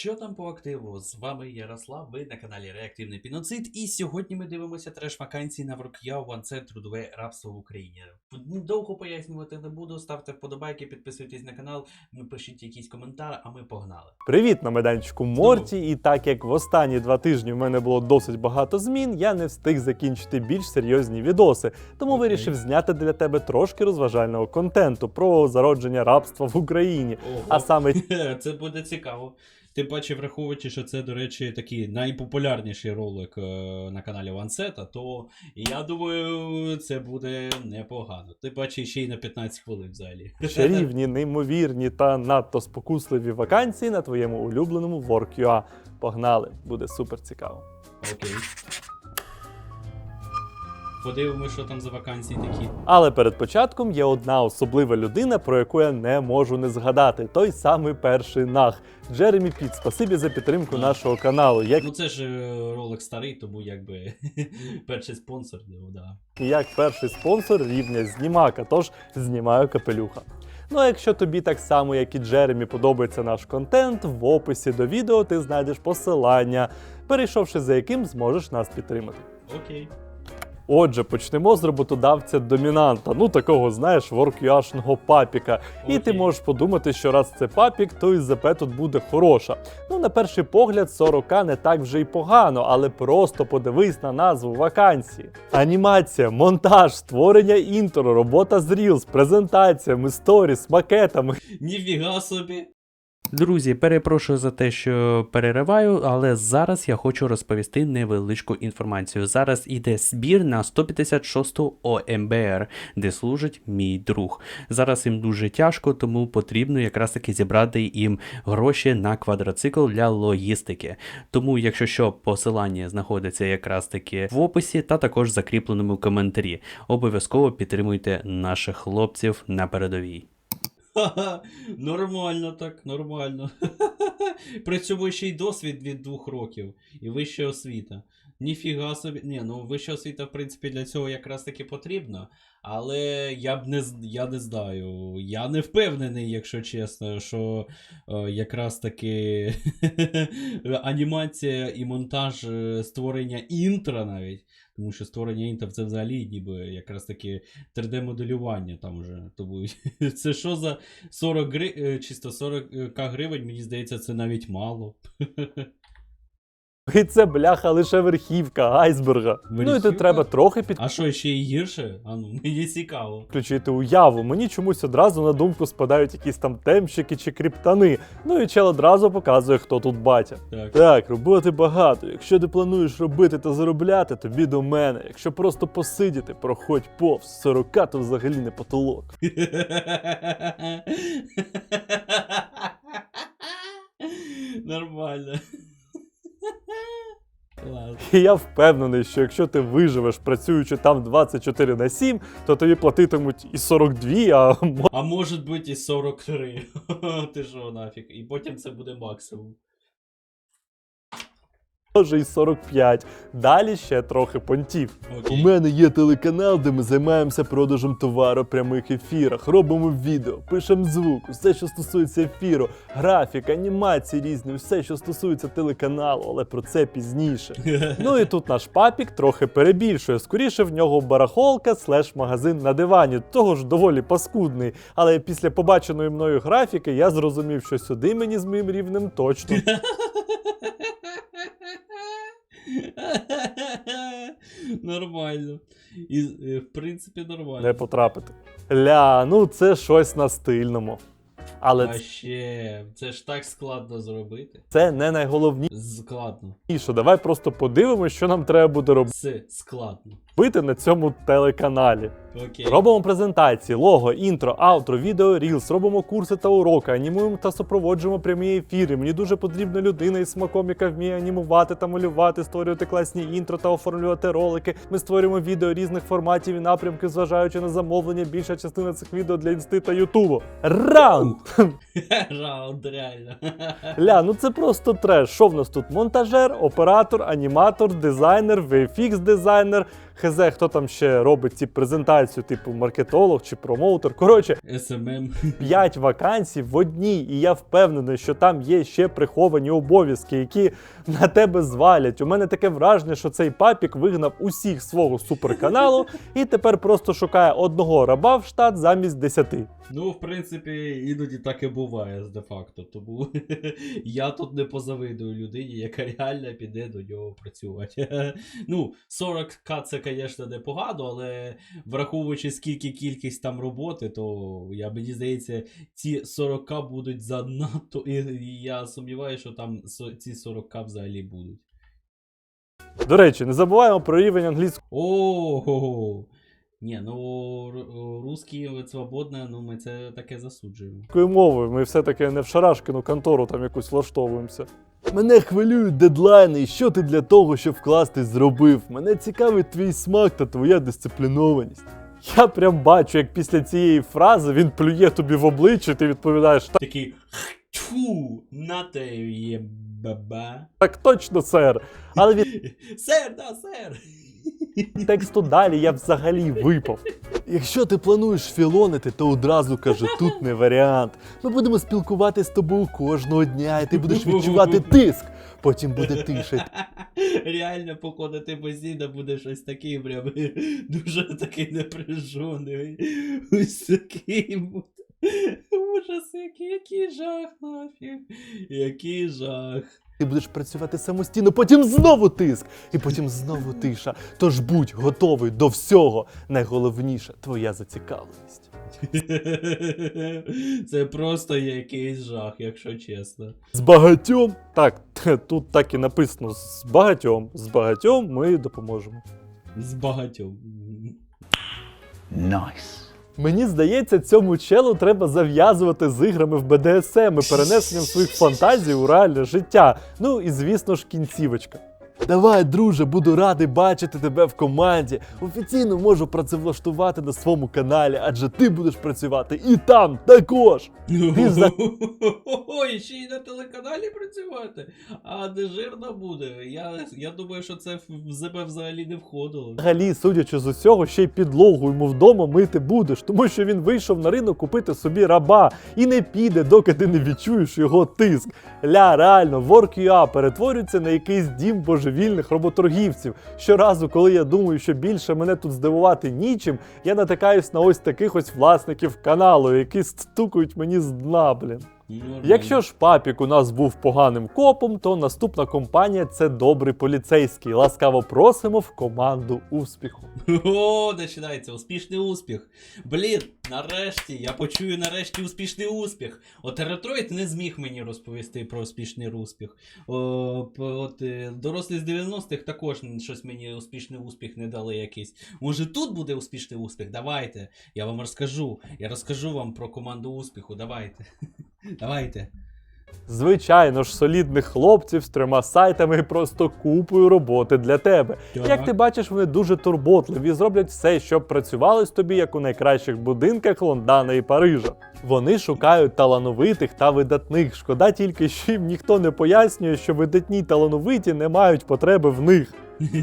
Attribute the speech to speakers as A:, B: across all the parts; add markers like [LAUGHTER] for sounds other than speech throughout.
A: Що там по активу? З вами Ярослав, ви на каналі Реактивний Піноцид, і сьогодні ми дивимося треш вакансії на ВРКЯ One трудове рабство в Україні. Довго пояснювати не буду, ставте вподобайки, підписуйтесь на канал, пишіть якийсь коментар, а ми погнали.
B: Привіт на майданчику Морті. І так як в останні два тижні в мене було досить багато змін, я не встиг закінчити більш серйозні відоси, тому
A: Окей.
B: вирішив зняти для тебе трошки розважального контенту про зародження рабства в Україні.
A: Ого.
B: А саме [LAUGHS]
A: Це буде цікаво. Тим паче, враховуючи, що це, до речі, такий найпопулярніший ролик е, на каналі Вансета, то я думаю, це буде непогано. Тим паче ще й на 15 хвилин взагалі.
B: чарівні, [LAUGHS] неймовірні та надто спокусливі вакансії на твоєму улюбленому WorkUA. Погнали, буде супер цікаво.
A: Окей. Подивимось, що там за вакансії такі.
B: Але перед початком є одна особлива людина, про яку я не можу не згадати. Той самий перший нах Джеремі Піт. Спасибі за підтримку
A: Так.
B: нашого каналу. Як
A: Ну це ж е, ролик старий, тому якби [LAUGHS] перший спонсор, ну да.
B: і як перший спонсор рівня знімака, тож знімаю капелюха. Ну а якщо тобі так само, як і Джеремі, подобається наш контент, в описі до відео ти знайдеш посилання, перейшовши за яким зможеш нас підтримати.
A: Окей.
B: Отже, почнемо з роботодавця домінанта, ну такого, знаєш, воркюашного папіка. І ти можеш подумати, що раз це папік, то і ЗП тут буде хороша. Ну, на перший погляд, 40к не так вже й погано, але просто подивись на назву вакансії. Анімація, монтаж, створення інтро, робота з Reels, презентаціями, сторіс, макетами.
A: Ніфіга собі.
C: Друзі, перепрошую за те, що перериваю, але зараз я хочу розповісти невеличку інформацію. Зараз іде збір на 156-ту ОМБР, де служить мій друг. Зараз їм дуже тяжко, тому потрібно якраз таки зібрати їм гроші на квадроцикл для логістики. Тому, якщо що, посилання знаходиться якраз таки в описі та також закріпленому коментарі. Обов'язково підтримуйте наших хлопців на передовій. [LAUGHS]
A: Нормально так, нормально. [LAUGHS] При цьому ще й досвід від двох років і вища освіта. Ніфіга собі. Ні, ну вища освіта, в принципі, для цього якраз таки потрібна. Але я б не я не знаю. Я не впевнений, якщо чесно, що е, якраз таки [LAUGHS] анімація і монтаж е, створення інтра навіть. Тому що створення інтра це взагалі ніби якраз таки 3D-моделювання там уже. Тому [LAUGHS] це що за 40 гри... е, чисто 40 к гривень, мені здається, це навіть мало. [LAUGHS]
B: І це бляха лише верхівка айсберга. Ну і
A: Верхівка?
B: тут треба трохи під...
A: А що ще і гірше? А ну, мені цікаво.
B: підключити уяву. Мені чомусь одразу на думку спадають якісь там темщики чи криптани. Ну і чел одразу показує, хто тут батя.
A: Так.
B: Так, роботи багато. Якщо ти плануєш робити та заробляти, тобі до мене. Якщо просто посидіти, проходь повз 40 то взагалі не потолок. [LAUGHS]
A: Нормально.
B: І я впевнений, що якщо ти виживеш, працюючи там 24 на 7, то тобі платитимуть і 42, а
A: А може бути і 43. [LAUGHS] Ти що нафіг? І потім це буде максимум.
B: Може і 45. Далі ще трохи понтів. У мене є телеканал, де ми займаємося продажем товару в прямих ефірах, робимо відео, пишемо звук, все, що стосується ефіру, графік, анімації різні, все, що стосується телеканалу, але про це пізніше. [LAUGHS] Ну і тут наш папік трохи перебільшує. Скоріше в нього барахолка слеш магазин на дивані, того ж доволі паскудний. Але після побаченої мною графіки я зрозумів, що сюди мені з моїм рівнем точно [LAUGHS] [LAUGHS]
A: Нормально. І, е, в принципі, нормально.
B: не потрапити. Ля, ну це щось на стильному. Але
A: А ще, це ж так складно зробити.
B: це не найголовніше.
A: Складно.
B: Давай просто подивимося, що нам треба буде робити.
A: Це складно.
B: Робити на цьому телеканалі.
A: Окей.
B: Робимо презентації, лого, інтро, аутро, відео, рілс, робимо курси та уроки, анімуємо та супроводжуємо прямі ефіри. Мені дуже потрібна людина із смаком, яка вміє анімувати та малювати, створювати класні інтро та оформлювати ролики. Ми створюємо відео різних форматів і напрямків, зважаючи на замовлення. Більша частина цих відео для інсти та ютубу. Раунд! [LAUGHS]
A: Раунд, реально. [LAUGHS]
B: Ля, ну це просто треш. Що в нас тут? Монтажер, оператор, аніматор, дизайнер, VFX дизайнер, Хз, хто там ще робить ці презентацію, типу маркетолог чи промоутер. Коротше,
A: СММ.
B: 5 вакансій в одній, і я впевнений, що там є ще приховані обов'язки, які на тебе звалять. У мене таке враження, що цей папік вигнав усіх свого суперканалу і тепер просто шукає одного раба в штат замість 10.
A: Ну, в принципі, іноді так і буває де-факто. Тому [LAUGHS] я тут не позавидую людині, яка реально піде до нього працювати. [LAUGHS] Ну, 40к це, звісно, непогано, але враховуючи скільки кількість там роботи, то я мені здається, ці 40к будуть занадто. І я сумніваюся, що там ці 40к взагалі будуть.
B: До речі, не забуваємо про рівень англійської.
A: Ого. Ні, ну ру- русський свободне, ну ми це таке засуджуємо.
B: мовою. Ми все-таки не в шарашкину контору там якусь влаштовуємося. Мене хвилюють дедлайни, і що ти для того, щоб вкласти, зробив. Мене цікавить твій смак та твоя дисциплінованість. Я прям бачу, як після цієї фрази він плює тобі в обличчя, і ти відповідаєш так,
A: Такий тьфу, на те є баба.
B: так точно, сер. [LAUGHS] Але він.
A: Сер, да, сер.
B: Тексту далі я взагалі випав. Якщо ти плануєш філонити, то одразу кажи, тут не варіант. Ми будемо спілкуватися з тобою кожного дня, і ти будеш відчувати тиск. Потім буде тише.
A: Реально, походу, ти постійно буде щось таке, прям [LAUGHS] дуже такий напряжений. Ось такий буде. Ужас, який, який жах нафіг. Який жах.
B: Ти будеш працювати самостійно, потім знову тиск, і потім знову тиша. Тож будь готовий до всього. Найголовніше твоя зацікавленість. [LAUGHS]
A: Це просто якийсь жах, якщо чесно.
B: З багатьом, так, [LAUGHS] тут так і написано: з багатьом, з багатьом ми допоможемо.
A: З багатьом.
B: Мені здається, цьому челу треба зав'язувати з іграми в БДСМ і перенесенням своїх фантазій у реальне життя. Ну і звісно ж, кінцівочка. Давай, друже, буду радий бачити тебе в команді. Офіційно можу працевлаштувати на своєму каналі, адже ти будеш працювати і там також. Ти за-
A: Ой, ще й на телеканалі працювати. А де жирно буде. Я, я думаю, що це в себе взагалі не входило.
B: Взагалі, судячи з усього, ще й підлогу йому вдома мити будеш, тому що він вийшов на ринок купити собі раба і не піде, доки ти не відчуєш його тиск. Ля, реально, WorkUA перетворюється на якийсь дім божевільних роботоргівців. Щоразу, коли я думаю, що більше мене тут здивувати нічим, я натикаюсь на ось таких ось власників каналу, які стукають мені з дна, блін. Якщо ж папік у нас був поганим копом, то наступна компанія це добрий поліцейський. Ласкаво просимо в команду успіху.
A: О, починається успішний успіх. Блін, нарешті, я почую нарешті успішний успіх. От Ретройт не зміг мені розповісти про успішний успіх. О, от е, дорослі з 90-х також щось мені успішний успіх не дали якийсь. Може тут буде успішний успіх? Давайте. Я вам розкажу. Я розкажу вам про команду успіху. Давайте. Давайте.
B: Звичайно ж, солідних хлопців з трьома сайтами і просто купою роботи для тебе.
A: Так.
B: Як ти бачиш, вони дуже турботливі і зроблять все, щоб працювалось тобі як у найкращих будинках Лондона і Парижа. Вони шукають талановитих та видатних. Шкода тільки, що їм ніхто не пояснює, що видатні й талановиті не мають потреби в них.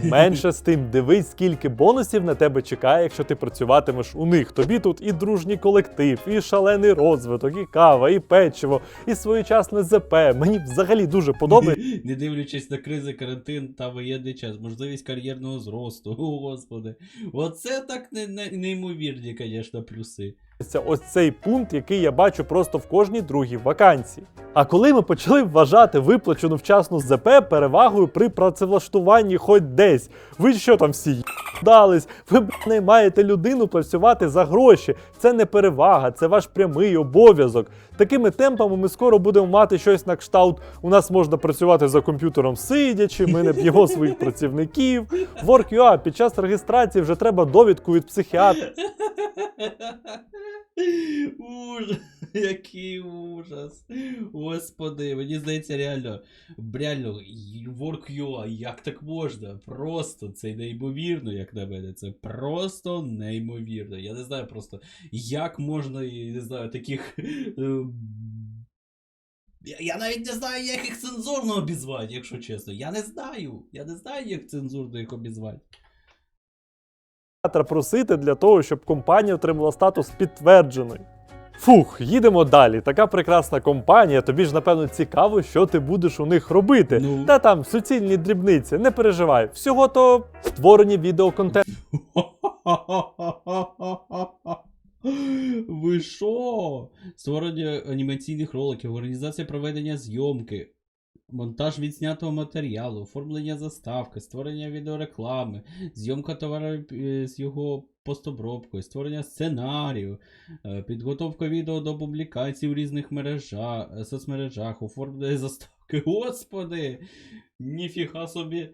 B: Менше з тим, дивись, скільки бонусів на тебе чекає, якщо ти працюватимеш у них. Тобі тут і дружній колектив, і шалений розвиток, і кава, і печиво, і своєчасне ЗП. Мені взагалі дуже подобається. [LAUGHS]
A: Не дивлячись на кризи, карантин та воєнний час, можливість кар'єрного зросту. О, [LAUGHS] господи. Оце так не, не, неймовірні, звісно, плюси.
B: Ось цей пункт, який я бачу просто в кожній другій вакансії. А коли ми почали вважати виплачену вчасну ЗП перевагою при працевлаштуванні хоч десь, ви що там всі дались? Ви б, не маєте людину працювати за гроші. Це не перевага, це ваш прямий обов'язок. Такими темпами ми скоро будемо мати щось на кшталт. У нас можна працювати за комп'ютером сидячи, ми не б'ємо своїх працівників. WorkUA під час реєстрації вже треба довідку від психіатра.
A: Ужас, який ужас. Господи, мені здається, реально, реально, WorkUA, як так можна? Просто це неймовірно, як на мене. Це просто неймовірно. Я не знаю просто, як можна, я не знаю, таких. Я, я навіть не знаю, як їх цензурно обізвати, якщо чесно. Я не знаю. Я не знаю, як цензурно їх обізвати.
B: просити для того, щоб компанія отримала статус підтверджений. Фух, їдемо далі. Така прекрасна компанія. Тобі ж напевно цікаво, що ти будеш у них робити.
A: Ну.
B: Та там суцільні дрібниці, не переживай. Всього то створення відеоконтенту. [LAUGHS] [GASPS]
A: Ви що? Створення анімаційних роликів, організація проведення зйомки, монтаж відснятого матеріалу, оформлення заставки, створення відеореклами, зйомка товару е, з його постобробкою, створення сценарію, е, підготовка відео до публікацій у різних мережах, е, соцмережах, оформлення заставки. [LAUGHS] Господи! Ніфіга собі.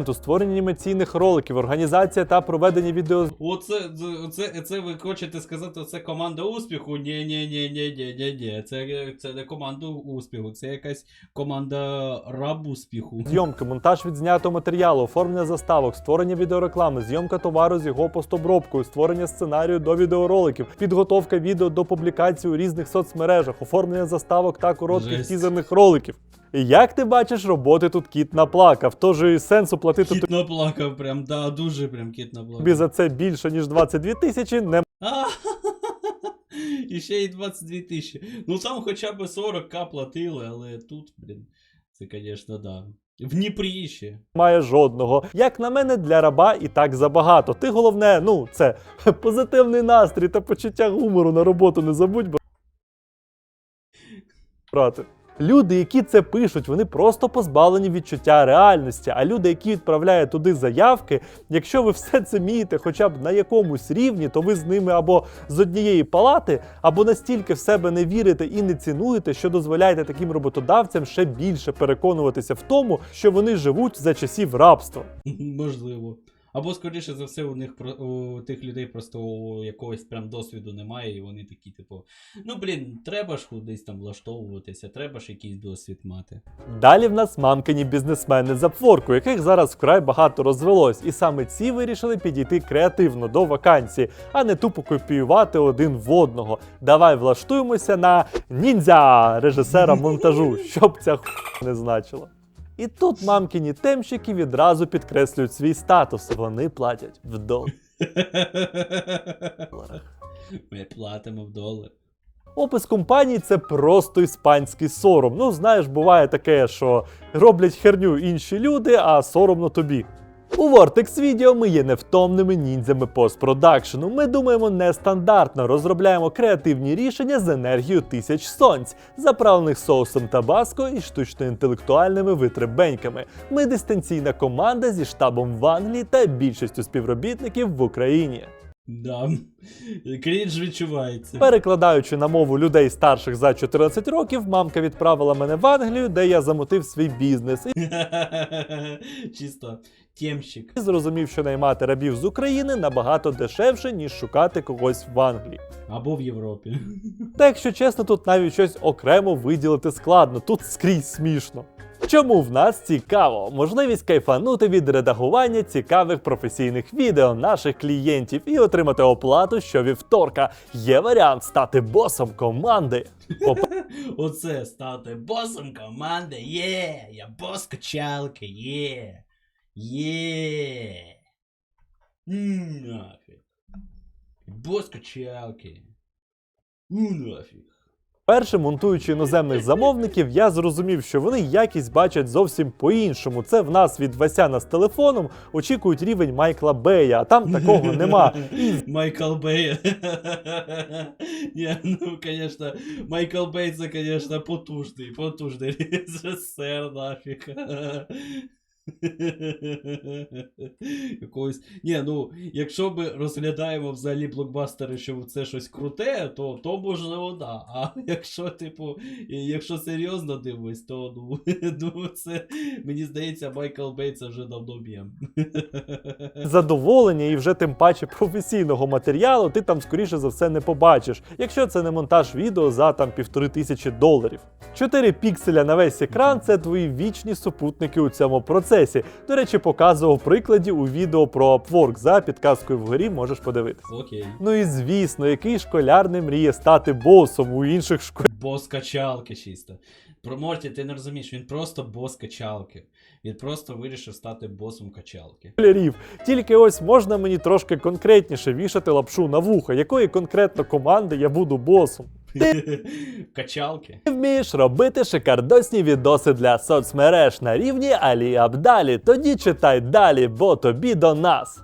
B: Створення анімаційних роликів, організація та проведення відео
A: Оце, це, оце, це ви хочете сказати, це команда успіху? Ні, ні, ні, ні, ні, ні, ні. Це, це не команда успіху, це якась команда раб успіху.
B: Зйомки, монтаж відзнятого матеріалу, оформлення заставок, створення відеореклами, зйомка товару з його постобробкою, створення сценарію до відеороликів, підготовка відео до публікацій у різних соцмережах, оформлення заставок та коротких
A: Жесть.
B: тізерних роликів. Як ти бачиш, роботи тут кіт наплакав, тож і сенсу платити
A: Кіт наплакав, прям, да, дуже прям кіт наплакав.
B: тобі за це більше ніж 22 тисячі не
A: А, [LAUGHS] І ще й 22 тисячі. Ну там хоча б 40к платили, але тут, блін, це, звісно, да. В Дніпрі ще.
B: має жодного. Як на мене, для раба і так забагато. Ти головне, ну це [LAUGHS] позитивний настрій та почуття гумору на роботу не забудь, бо брати. Люди, які це пишуть, вони просто позбавлені відчуття реальності. А люди, які відправляють туди заявки, якщо ви все це вмієте хоча б на якомусь рівні, то ви з ними або з однієї палати, або настільки в себе не вірите і не цінуєте, що дозволяєте таким роботодавцям ще більше переконуватися в тому, що вони живуть за часів рабства.
A: Можливо. Або, скоріше за все, у них у тих людей просто якогось прям досвіду немає, і вони такі, типу, ну блін, треба ж кудись там влаштовуватися, треба ж якийсь досвід мати.
B: Далі в нас мамкині бізнесмени з Upwork, яких зараз вкрай багато розвелось, і саме ці вирішили підійти креативно до вакансії, а не тупо копіювати один в одного. Давай влаштуємося на ніндзя режисера монтажу, щоб ця х не значило. І тут мамкині темщики відразу підкреслюють свій статус. Вони платять в доларах. [LAUGHS]
A: Ми платимо в долар.
B: Опис компанії це просто іспанський сором. Ну, знаєш, буває таке, що роблять херню інші люди, а соромно тобі. У Vortex Video ми є невтомними ніндзями постпродакшену. Ми думаємо нестандартно, розробляємо креативні рішення з енергією тисяч сонць, заправлених соусом табаско і штучно-інтелектуальними витребеньками. Ми дистанційна команда зі штабом в Англії та більшістю співробітників в Україні.
A: Да. Крінж відчувається.
B: Перекладаючи на мову людей старших за 14 років, мамка відправила мене в Англію, де я замотив свій бізнес [LAUGHS]
A: Чисто темщик.
B: і зрозумів, що наймати рабів з України набагато дешевше, ніж шукати когось в Англії.
A: Або в Європі. [LAUGHS]
B: Та якщо чесно, тут навіть щось окремо виділити складно, тут скрізь смішно. Чому в нас цікаво? Можливість кайфанути від редагування цікавих професійних відео наших клієнтів і отримати оплату щовівторка. Є варіант стати босом команди. [LAUGHS]
A: Оце стати босом команди. Є! Я бос качалки, є! Є! М, Нафіг. Бос качалки. Нафіг.
B: Перше, монтуючи іноземних замовників, я зрозумів, що вони якість бачать зовсім по-іншому. Це в нас від Васяна з телефоном очікують рівень Майкла Бея, а там такого нема. І [LAUGHS]
A: Майкл Бей. [LAUGHS] Ну, конечно, Майкл Бей це, конечно, потужний, потужний режисер нафіг. [LAUGHS] [LAUGHS] Якогось. Ні, ну, якщо ми розглядаємо взагалі блокбастери, що це щось круте, то, то можливо, да. А [LAUGHS] якщо, типу, якщо серйозно дивись, то ну, [LAUGHS] ну це мені здається, Майкл Бей вже давно мєм.
B: задоволення, і вже тим паче професійного матеріалу ти там скоріше за все не побачиш, якщо це не монтаж відео за там півтори тисячі доларів. 4 пікселя на весь екран це твої вічні супутники у цьому процесі. До речі, показував прикладі у відео про Upwork за підказкою вгорі можеш подивитися.
A: Окей.
B: Ну і звісно, який школяр не мріє стати босом у інших школярів.
A: Бос качалки чисто. Про Морті ти не розумієш, він просто бос качалки. Він просто вирішив стати босом качалки.
B: школярів. Тільки ось можна мені трошки конкретніше вішати лапшу на вуха, якої конкретно команди я буду босом. [LAUGHS]
A: Качалки?
B: Ти вмієш робити шикардосні відоси для соцмереж на рівні Алі Абдалі. Тоді читай далі, бо тобі до нас.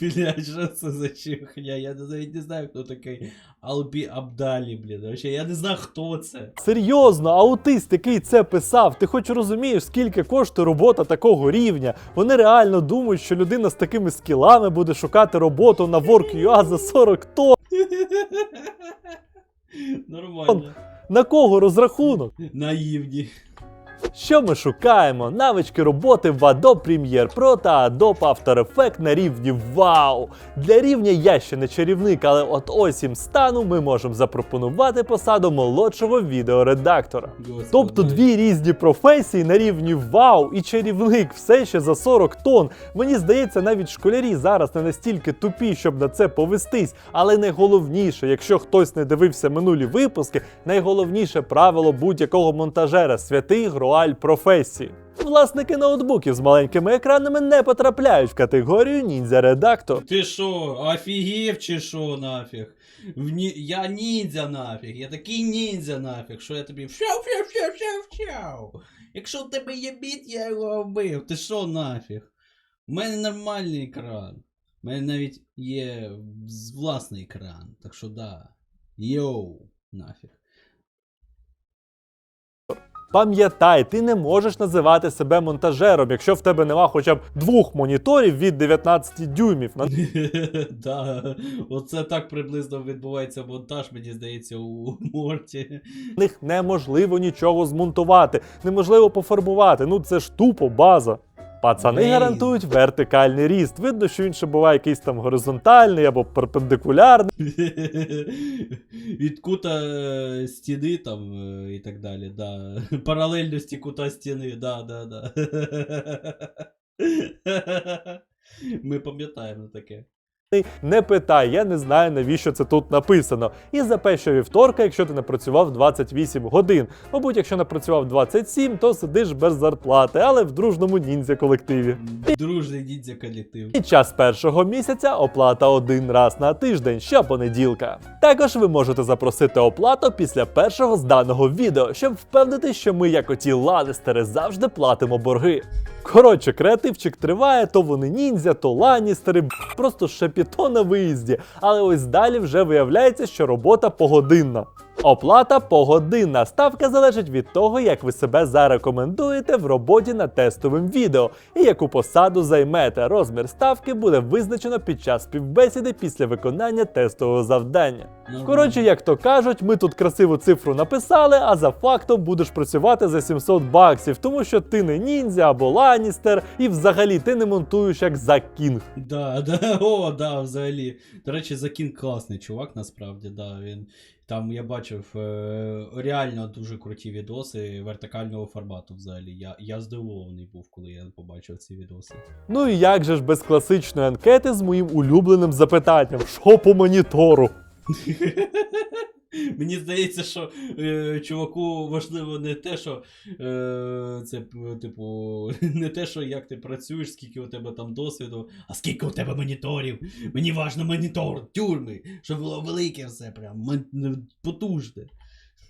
A: Блядь, що це за чихня? Я навіть не знаю, хто такий Албі Абдалі, блін. Вообще, я не знаю, хто це.
B: Серйозно, аутист, який це писав, ти хоч розумієш, скільки коштує робота такого рівня. Вони реально думають, що людина з такими скілами буде шукати роботу на Work.ua за 40 тонн. [LAUGHS]
A: Нормально.
B: На кого розрахунок?
A: Наївні.
B: Що ми шукаємо? Навички роботи в Adobe Premiere Pro та Adobe After Effects на рівні Вау! Для рівня я ще не чарівник, але от ось їм стану ми можемо запропонувати посаду молодшого відеоредактора. Тобто дві різні професії на рівні вау і чарівник все ще за 40 тонн. Мені здається, навіть школярі зараз не настільки тупі, щоб на це повестись. Але найголовніше, якщо хтось не дивився минулі випуски, найголовніше правило будь-якого монтажера святий гроаль професії. Власники ноутбуків з маленькими екранами не потрапляють в категорію ніндзя-редактор.
A: Ти що, офігів чи що нафіг? В ні... Я ніндзя нафіг, я такий ніндзя нафіг, що я тобі вшав, вшав, вшав, вшав. Якщо в тебе є біт, я його вбив. Ти що нафіг? У мене нормальний екран. У мене навіть є власний екран. Так що да. Йоу, нафіг.
B: Пам'ятай, ти не можеш називати себе монтажером, якщо в тебе нема хоча б двох моніторів від 19 дюймів. [LAUGHS]
A: Да, оце так приблизно відбувається монтаж, мені здається, у Морті.
B: них неможливо нічого змонтувати, неможливо пофарбувати. Ну це ж тупо база. Пацани
A: Блін.
B: гарантують вертикальний ріст. Видно, що він ще буває якийсь там горизонтальний або перпендикулярний. [LAUGHS]
A: Від кута е, стіни там е, і так далі, да. [LAUGHS] Паралельності кута стіни, да, да, да. [LAUGHS] Ми пам'ятаємо таке.
B: Не питай, я не знаю, навіщо це тут написано. І за першого вівторка, якщо ти не працював 28 годин. Мабуть, якщо не працював 27, то сидиш без зарплати, але в дружному ніндзя колективі.
A: Дружний ніндзя колектив.
B: Під час першого місяця оплата один раз на тиждень, щопонеділка. Також ви можете запросити оплату після першого з даного відео, щоб впевнити, що ми, як оті ланістери, завжди платимо борги. Коротше, креативчик триває, то вони ніндзя, то ланістери, просто шепіто на виїзді. Але ось далі вже виявляється, що робота погодинна. Оплата погодинна. Ставка залежить від того, як ви себе зарекомендуєте в роботі над тестовим відео і яку посаду займете. Розмір ставки буде визначено під час співбесіди після виконання тестового завдання. Коротше, як то кажуть, ми тут красиву цифру написали, а за фактом будеш працювати за 700 баксів, тому що ти не ніндзя або ланістер, і взагалі ти не монтуєш як Зак Кінг.
A: Да, [LAUGHS] да, о, да, взагалі. До речі, Закін класний чувак, насправді, да. Він там я бачив е, реально дуже круті відоси вертикального формату взагалі. Я, я здивований був, коли я побачив ці відоси.
B: Ну і як же ж без класичної анкети з моїм улюбленим запитанням: що по монітору? [LAUGHS]
A: Мені здається, що е, чуваку важливо не те, що е, це, типу, [LAUGHS] не те, що як ти працюєш, скільки у тебе там досвіду, а скільки у тебе моніторів. Мені важно монітор, тюрми, щоб було велике все, прям потужне.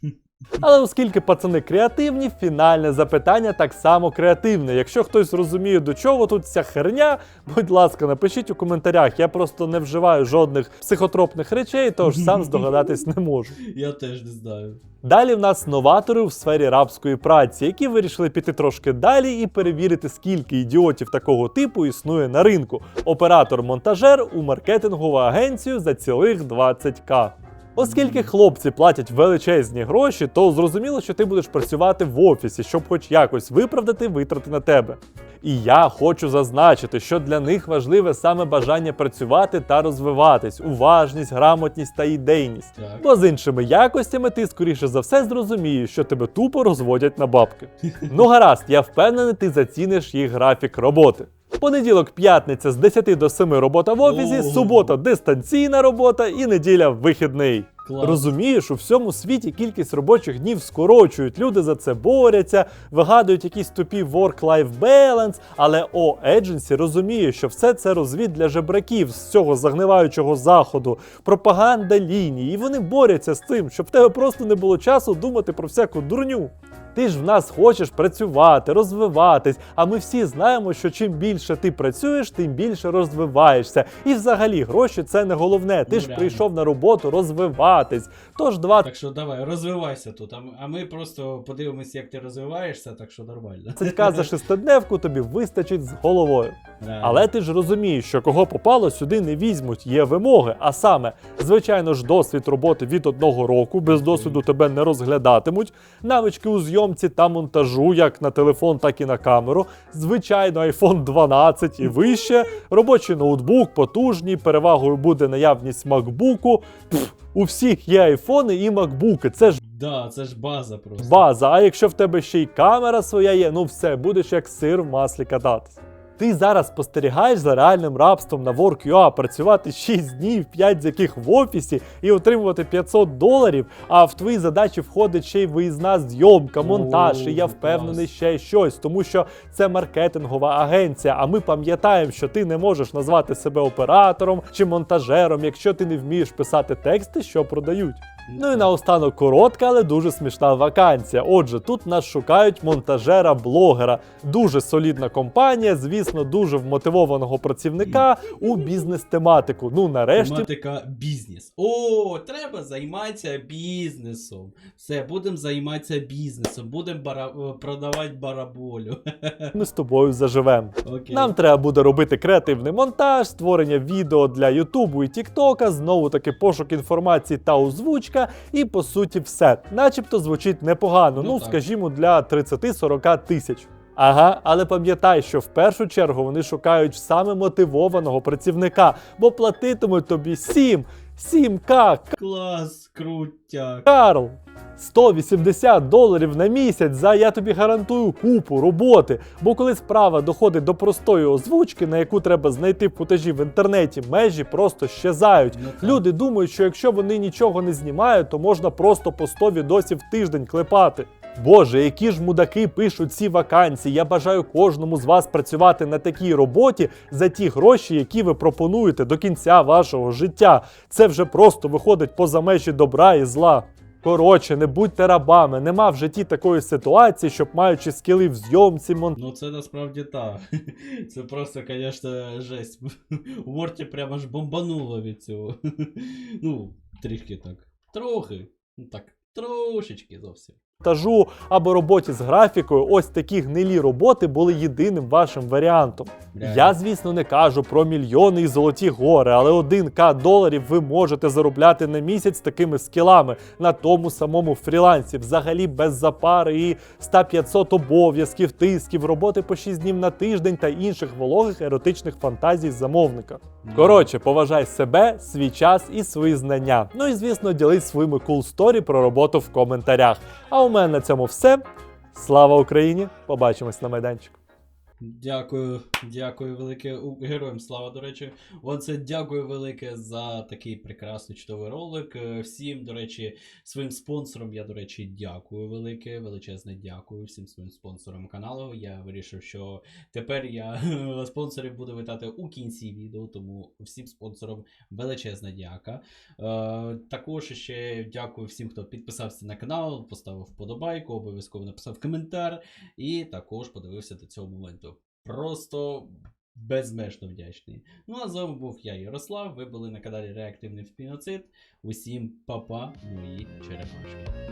A: [LAUGHS]
B: Але оскільки пацани креативні, фінальне запитання так само креативне. Якщо хтось розуміє, до чого тут ця херня, будь ласка, напишіть у коментарях. Я просто не вживаю жодних психотропних речей, тож сам здогадатись не можу.
A: Я теж не знаю.
B: Далі в нас новатори в сфері рабської праці, які вирішили піти трошки далі і перевірити, скільки ідіотів такого типу існує на ринку. Оператор-монтажер у маркетингову агенцію за цілих 20к. Оскільки хлопці платять величезні гроші, то зрозуміло, що ти будеш працювати в офісі, щоб хоч якось виправдати витрати на тебе. І я хочу зазначити, що для них важливе саме бажання працювати та розвиватись, уважність, грамотність та ідейність.
A: Так.
B: Бо з іншими якостями ти скоріше за все зрозумієш, що тебе тупо розводять на бабки. [LAUGHS] Ну гаразд, я впевнений, ти заціниш їх графік роботи. Понеділок, п'ятниця з 10 до 7 робота в офісі, субота дистанційна робота і неділя вихідний.
A: Клас.
B: Розумієш, у всьому світі кількість робочих днів скорочують. Люди за це борються, вигадують якісь тупі work-life balance, але о Agency розуміє, що все це розвід для жебраків з цього загниваючого заходу, пропаганда лінії, і вони борються з тим, щоб в тебе просто не було часу думати про всяку дурню. Ти ж в нас хочеш працювати, розвиватись, а ми всі знаємо, що чим більше ти працюєш, тим більше розвиваєшся. І взагалі гроші це не головне. Ти
A: Ну,
B: ж
A: реально.
B: прийшов на роботу розвиватись. Тож два
A: Так що давай, розвивайся тут. А ми, просто подивимося, як ти розвиваєшся, так що нормально.
B: цятка за шестидневку тобі вистачить з головою. Але ти ж розумієш, що кого попало, сюди не візьмуть. Є вимоги. А саме, звичайно ж, досвід роботи від одного року, без досвіду тебе не розглядатимуть. Навички у зйомці та монтажу, як на телефон, так і на камеру. Звичайно, iPhone 12 і вище. Робочий ноутбук, потужний, перевагою буде наявність MacBook. Пф, у всіх є айфони і макбуки. Це ж
A: Да, це ж база просто.
B: база. А якщо в тебе ще й камера своя є, ну все, будеш як сир в маслі кататись. Ти зараз спостерігаєш за реальним рабством на Work.ua, працювати 6 днів, 5 з яких в офісі, і отримувати 500 доларів, а в твої задачі входить ще й виїзна зйомка, монтаж, і я впевнений ще щось, тому що це маркетингова агенція, а ми пам'ятаємо, що ти не можеш назвати себе оператором чи монтажером, якщо ти не вмієш писати тексти, що продають. Ну і наостанок коротка, але дуже смішна вакансія. Отже, тут нас шукають монтажера-блогера. Дуже солідна компанія, звісно, дуже вмотивованого працівника у бізнес-тематику. Ну, нарешті,
A: Тематика бізнес. О, треба займатися бізнесом. Все, будемо займатися бізнесом. Будемо бара... продавати бараболю. [LAUGHS]
B: ми з тобою заживемо.
A: Окей.
B: Нам треба буде робити креативний монтаж, створення відео для Ютубу і Тіктока, знову таки пошук інформації та озвучка, і по суті все. Начебто звучить непогано, ну,
A: Ну,
B: скажімо, для 30-40 тисяч. Ага, але пам'ятай, що в першу чергу вони шукають саме мотивованого працівника, бо платитимуть тобі 7, 7к,
A: Клас, крутяк.
B: Карл! 180 доларів на місяць за я тобі гарантую купу роботи. Бо коли справа доходить до простої озвучки, на яку треба знайти футажі в інтернеті, межі просто щезають.
A: Ну.
B: Люди думають, що якщо вони нічого не знімають, то можна просто по 100 відосів в тиждень клепати. Боже, які ж мудаки пишуть ці вакансії. Я бажаю кожному з вас працювати на такій роботі за ті гроші, які ви пропонуєте до кінця вашого життя. Це вже просто виходить поза межі добра і зла. Коротше, не будьте рабами, нема в житті такої ситуації, щоб маючи скіли в зйомці, мон...
A: Ну це насправді так. [LAUGHS] Це просто, звісно, жесть. [LAUGHS] У Морті прямо аж бомбануло від цього. [LAUGHS] Ну, трішки так. Трохи. Ну так, трошечки зовсім.
B: Монтажу або роботі з графікою, ось такі гнилі роботи були єдиним вашим варіантом.
A: Реально.
B: Я, звісно, не кажу про мільйони і золоті гори, але 1к доларів ви можете заробляти на місяць такими скілами на тому самому фрілансі, взагалі без запари і 100-500 обов'язків, тисків, роботи по 6 днів на тиждень та інших вологих еротичних фантазій замовника.
A: Ну,
B: Коротше, поважай себе, свій час і свої знання. Ну і звісно, ділись своїми cool story про роботу в коментарях. А у мене на цьому все. Слава Україні! Побачимось на майданчику.
A: Дякую, дякую велике. Героям слава, до речі. Оце дякую велике за такий прекрасний чудовий ролик. Е, Всім, до речі, своїм спонсорам я, до речі, дякую велике, величезне дякую всім своїм спонсорам каналу. Я вирішив, що тепер я [LAUGHS] спонсорів буду вітати у кінці відео, тому всім спонсорам величезна дяка. Е, також ще дякую всім, хто підписався на канал, поставив вподобайку, обов'язково написав коментар і також подивився до цього моменту просто безмежно вдячний. Ну а з вами був я, Ярослав. Ви були на каналі Реактивний Спіноцид. Усім папа, мої черепашки.